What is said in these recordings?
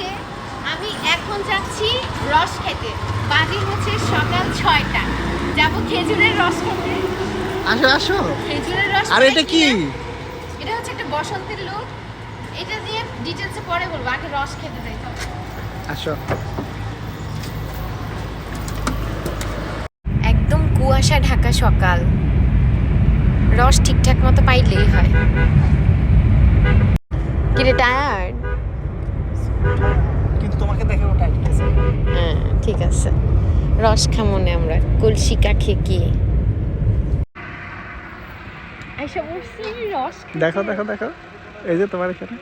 Day আমি এখন যাচ্ছি রস খেতে। বাজে হচ্ছে সকাল ছয়টা। যাব খেজুরের রস খেতে। আসো আসো। খেজুরের রস আর এটা কি? এটা হচ্ছে একটা বসন্তের লোক। এটা নিয়ে ডিটেলসে পরে বলব। আগে রস খেতে যাই। আসো। একদম কুয়াশা ঢাকা সকাল। রস ঠিকঠাক মতো পাইলেই হয়। কিরে টায়ার্ড? কিন্তু তোমাকে দেখে ওটা হ্যাঁ ঠিক আছে। রস খামনে আমরা কলসি কাখে কি? আইসা বলছি রস দেখো দেখো দেখো। এই যে তোমার এখানে।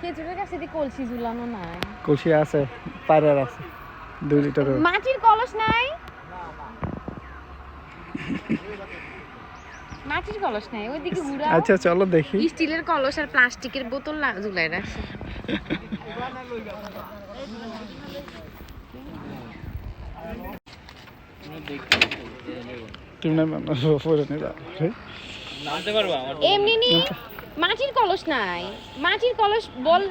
খেজুরের কাছে দিয়ে কলসি ঝুলানো নাই। কলসি আছে পায়রার আছে। দুই লিটারের মাটির কলস নাই? মাটির কলস নাই ওইদিকে ঘুরা আচ্ছা চলো দেখি। স্টিলের কলস আর প্লাস্টিকের বোতল ঝুলাই রাখছে। তুমি না পরে নিবা। এমনি নি মাটির কলস নাই। মাটির কলস বল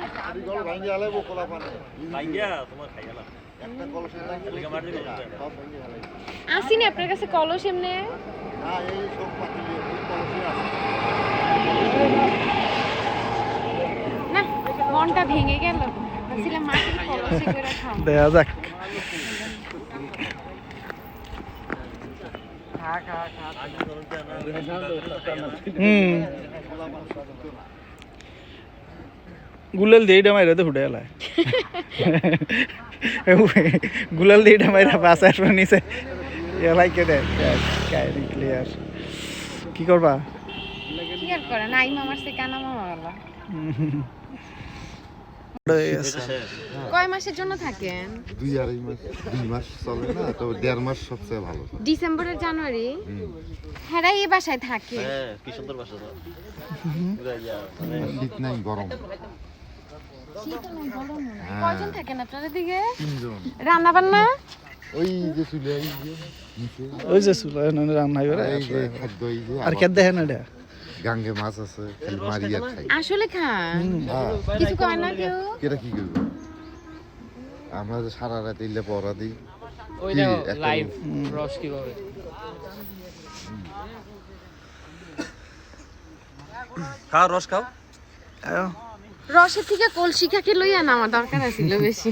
আসিনি আপনার কাছে কলস এমনি? মনটা ভেঙে গেল। যাক। গুলাল দিয়ে এটা মাইরা তো ফুটে এলায় গুলাল দিয়ে এটা মাইরা পাশে আসবে কেটে কায়রি ক্লিয়ার কি করবা? কি আর করে? নাই মামার সে কানা? মামা কয় মাসের জন্য থাকেন? দুই আড়াই মাস দুই মাস চলে না তো দেড় মাস সবচেয়ে ভালো। ডিসেম্বরের জানুয়ারি? হ্যাঁ এই বাসায় থাকে। শীত নাই গরম। শীত নাই, গরম হ্যাঁ। কয়জন থাকেন আপনাদের দিকে? রান্না বান্না ওই যে চুলে ওই যে চুলা রান্না করে। আর কে দেখেন এটা? গাঙ্গে মাছ আছে খালি মারি আর খাই। আসলে খান। কিছু কয় না কেউ? কেটা কি করব? আমরা যে সারা রাত ইলে পড়া দিই। ওইটা কি, লাইভ। রস কীভাবে? খাও রস খাও। আয়ো, রসের থেকে কলসি খাকে লইয়া না আমার দরকার আছিল বেশি।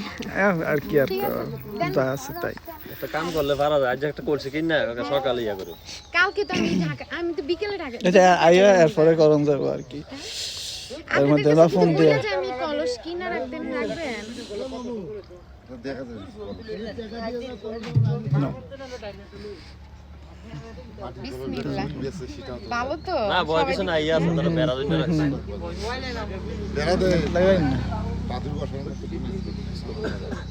আর কি আর করার? আছে তাই। একটা কাম করলে পারা যায় আজ একটা করছি কিনা ওকে সকালে ইয়া করো। কালকে তো আমি ঢাকা আমি তো বিকেলে ঢাকা এটা আইয়া এরপরে করণ যাব আর কি। এর মধ্যে না ফোন দিয়ে। আমি কলস কিনা রাখবেন রাখবেন। দেখা যায় ভালো তো না বয় কিছু না ইয়া আছে তারা বেড়া দিতে রাখছে। দেখা যায় লাগাই না। বাদুর বসানো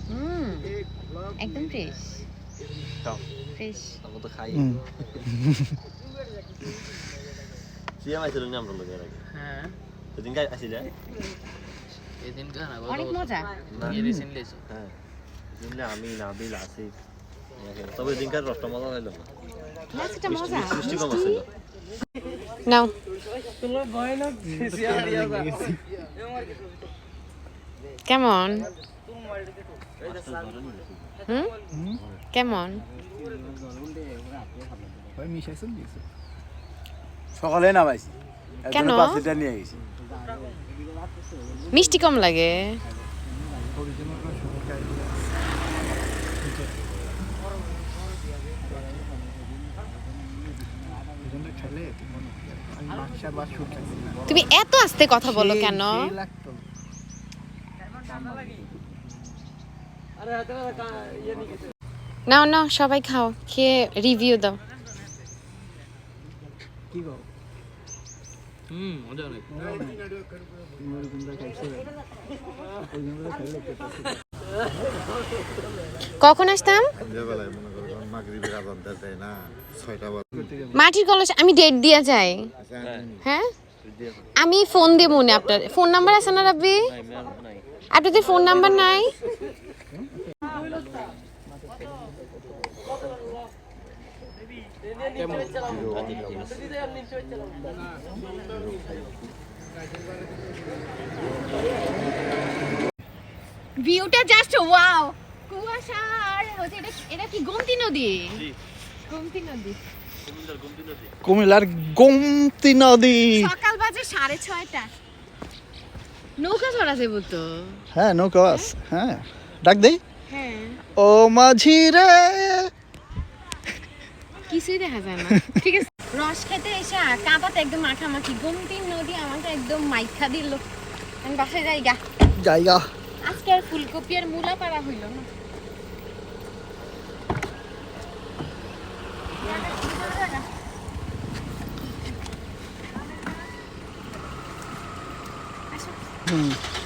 হুম একদম ফ্রেশ খাও ফ্রেশ আমরা তো খাই। হুম। সিয়াম না আমরা লোকের আগে? হ্যাঁ। সেদিন কাজ আসি এদিন কেন অনেক মজা। রিসেন্টলি হ্যাঁ। আমি নাবিল আসিফ। তবে দিনকার রসটা মজা হইল না। মাছটা মজা। মিষ্টি কম আছিল নাও। কেমন? হুম? কেমন? সকালে নামাইছি কেন? পাঁচ নিয়ে গেছি। মিষ্টি কম লাগে। তুমি এত আস্তে কথা বলো কেন? নাও নাও সবাই খাও খেয়ে রিভিউ দাও। হুম মজা অনেক। কখন আসতাম? সন্ধ্যাবেলায় মাগরিবের আজান দেয় না। ছয়টা মাটির কলস আমি ডেট দিয়ে যাই। হ্যাঁ? আমি ফোন দেব মনে আপনার। ফোন নাম্বার আছে না রাব্বি? আপনাদের ফোন নাম্বার নাই। ভিউটা জাস্ট ওয়াও কুয়াশা আর হচ্ছে এটা এটা কি গোমতি নদী? গোমতি নদী। কুমিল্লার গোমতি নদী। সকাল বাজে সাড়ে ছয়টা। নৌকা চড়া যাব তো? হ্যাঁ নৌকা আছে হ্যাঁ। ডাক দেই। হ্যাঁ। ও মাঝি রে। কিছুই দেখা যায় না। ঠিক আছে। রস খেতে এসে কাঁপাতে একদম মাখামাখি। গোমতি নদী আমাকে একদম মাইখা দিল। আমি বাসায় যাই গা। জায়গা আজকে আর ফুলকপি আর মূলা পাড়া হইল না হুম